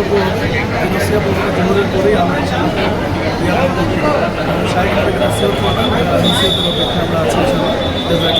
করব করব। জোহরের পরেই আমরা নসিহত করবেন অপেক্ষা আমরা আছি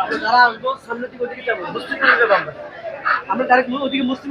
আমরা যারা ওদিকে যাব মুসলিম আমরা ডাইরেক্ট ওদিকে মুসলিম।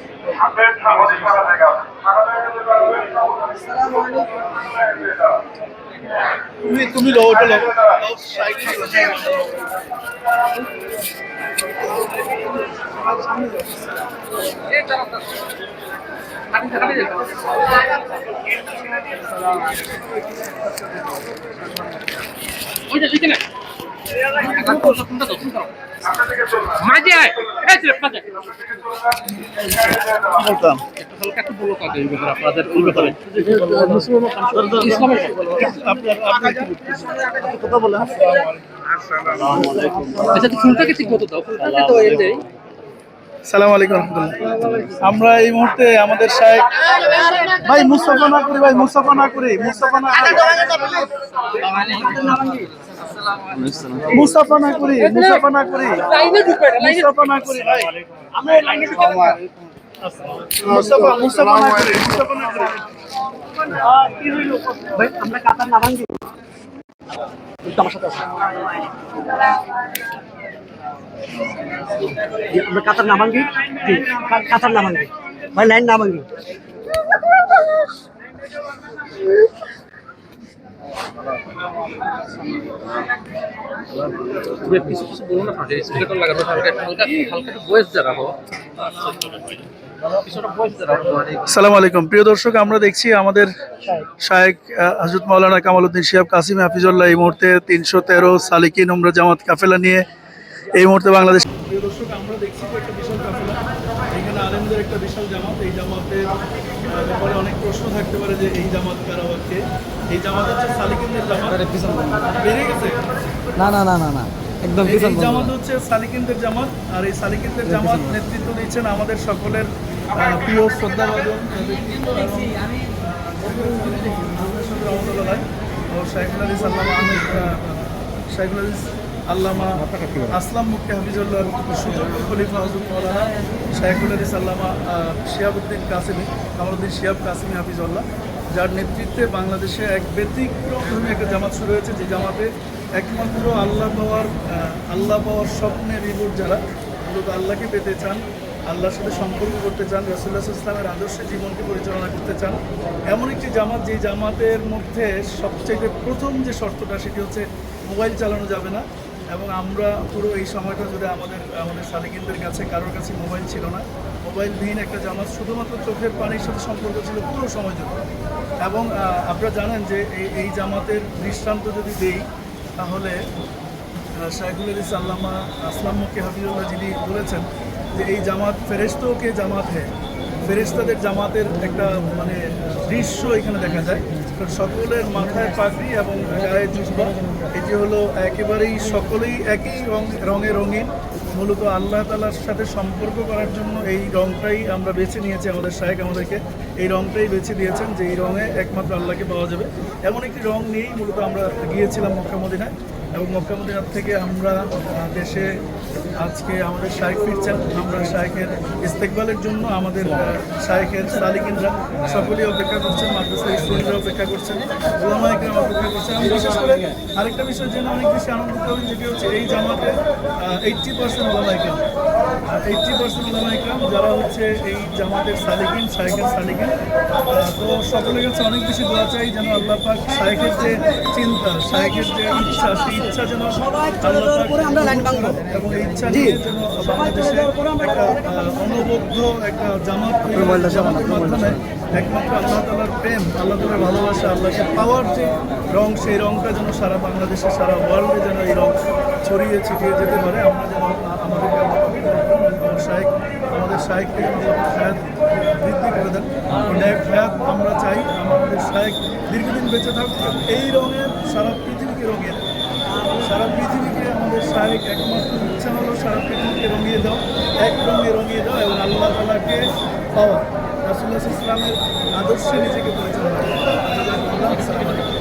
তুমি তুমি লো ওটা লো আপনাদেরকে চলুন মাঝে আয়। আচ্ছা সালাম আলাইকুম আমরা এই মুহূর্তে আমাদের শাহেক ভাই মুস্তাফা না করি ভাই মুস্তাফা না করি মুস্তাফা না মুস্তাফা না করি মুস্তাফা না করি মুস্তাফা না করি ভাই আমরা লাইনে ঢুকে মুস্তাফা মুস্তাফা না করি মুস্তাফা না করি কি হইল ভাই আমরা কাতার না একটু আমার সাথে আমরা কাতার না কা- কাতার না ভাঙ্গি। ভাই লাইন না ভাঙ্গি। কিছু কিছু বলো না ফাঁকে স্পিকার লাগানো হালকা হালকা হালকা একটু ভয়েস জানাব সালাম আলাইকুম। প্রিয় দর্শক আমরা দেখছি আমাদের শায়েক হজরত মাওলানা কামালউদ্দিন শিহাব কাসিম হাফিজুল্লাহ এই মুহূর্তে তিনশো তেরো সালিকিন উমরা জামাত কাফেলা নিয়ে এই মুহূর্তে বাংলাদেশ প্রিয় দর্শক আমরা দেখছি একটা বিশাল কাফেলা। এখানে আলেমদের একটা বিশাল জামাত। এই জামাতের ব্যাপারে অনেক থাকতে পারে যে এই জামাত কারা হচ্ছে এই জামাত হচ্ছে সালিকিনদের জামাত? বেড়ে গেছে? না না না না না। একদম এই জামাত হচ্ছে সালিকিনদের জামাত আর এই সালিকিনদের জামাত নেতৃত্ব দিচ্ছেন আমাদের সকলের প্রিয় শ্রদ্ধাভাজন রহমতুল্লাহ ও শাইখুল আহমেদ আহ, শাইখুল হাদিস আল্লামা আসলাম মুক্তি হাফিজুল্লাহ সুযোগ্য খলিফা হজরত মৌলানা শাইখুল হাদিস আল্লামা আহ, শিহাবুদ্দিন কাসিমি কামরুদ্দিন শিহাব কাসিমি হাফিজুল্লাহ যার নেতৃত্বে বাংলাদেশে এক ব্যতিক্রমধর্মী একটা জামাত শুরু হয়েছে। যে জামাতে একমাত্র আল্লাহ পাওয়ার আল্লাহ পাওয়ার স্বপ্নে বিভোর যারা মূলত আল্লাহকে পেতে চান আল্লাহর সাথে সম্পর্ক করতে চান রসুল্লাহ ইসলামের আদর্শে জীবনকে পরিচালনা করতে চান এমন একটি জামাত যে জামাতের মধ্যে সবচেয়ে প্রথম যে শর্তটা সেটি হচ্ছে মোবাইল চালানো যাবে না। এবং আমরা পুরো এই সময়টা জুড়ে আমাদের আমাদের সালিকিনদের কাছে, কারোর কাছে মোবাইল ছিল না। মোবাইলবিহীন একটা জামাত শুধুমাত্র চোখের পানির সাথে সম্পর্ক ছিল পুরো সময় জুড়ে। এবং আপনারা জানেন যে এই এই জামাতের দৃষ্টান্ত যদি দেই, তাহলে শাহিদুল আলিস আল্লামা আসলাম মুখী হাফিজুল্লাহ যিনি বলেছেন যে এই জামাত ফেরেস্তকে জামাত হে? ফেরেস্তাদের জামাতের একটা মানে দৃশ্য এখানে দেখা যায়। সকলের মাথায় পাগড়ি এবং গায়ে জুজবা এটি হলো একেবারেই সকলেই একই রং, রঙে রঙিন। মূলত আল্লাহ তালার সাথে সম্পর্ক করার জন্য এই রংটাই আমরা বেছে নিয়েছি আমাদের শাহেক আমাদেরকে। এই রংটাই বেছে দিয়েছেন যে এই রঙে একমাত্র আল্লাহকে পাওয়া যাবে। এমন একটি রং নিয়েই মূলত আমরা গিয়েছিলাম মক্কা মদিনায়। এবং মক্কা মদিনার থেকে আমরা দেশে আজকে আমাদের শাহেক ফিরছেন আমরা শাহেকের ইস্তেকবালের জন্য আমাদের শাহেকের সালিকিনরা সকলেই অপেক্ষা করছেন মাদ্রাসার স্টুডেন্টরা অপেক্ষা করছেন ওলামাইকরা অপেক্ষা করছেন আমি বিশেষ করে আরেকটা বিষয় জেনে অনেক বেশি আনন্দিত হই যেটি হচ্ছে এই জামাতে এইট্টি পার্সেন্ট ওলামাইকরাম এইট্টি পার্সেন্ট ওলামাইকরাম যারা হচ্ছে এই জামাতের সালিকিন শাহেকের সালিকিন তো সকলের কাছে অনেক বেশি দোয়া চাই যেন আল্লাহ পাক শাহেকের যে চিন্তা শাহেকের যে ইচ্ছা সেই ইচ্ছা যেন লাইন ভাঙবো। এবং ইচ্ছা নিয়ে একটা আহ, অনবদ্য একটা জামাত তৈরি জামাতের মাধ্যমে একমাত্র আল্লাহ তালার প্রেম আল্লাহ তালার ভালোবাসা আল্লাহকে পাওয়ার যে রং সেই রংটা যেন সারা বাংলাদেশে সারা ওয়ার্ল্ডে যেন এই রং ছড়িয়ে ছিটিয়ে যেতে পারে। আমরা যেন আমাদেরকে শাহেক আমাদের শাহেককে যেন হায়াত বৃদ্ধি করে দেন। হায়াত আমরা চাই আমাদের শাহেক দীর্ঘদিন বেঁচে থাকুক। এই রঙের সারা পৃথিবীকে রঙের সারা পৃথিবীকে আমাদের শাহেক একমাত্র ইচ্ছা হলো সারা পৃথিবীকে রঙিয়ে দাও, এক রঙে রঙিয়ে দাও এবং আল্লাহ তালাকে পাওয়া রাসুল্লাহ ইসলামের আদর্শে নিজেকে পরিচালনা করো।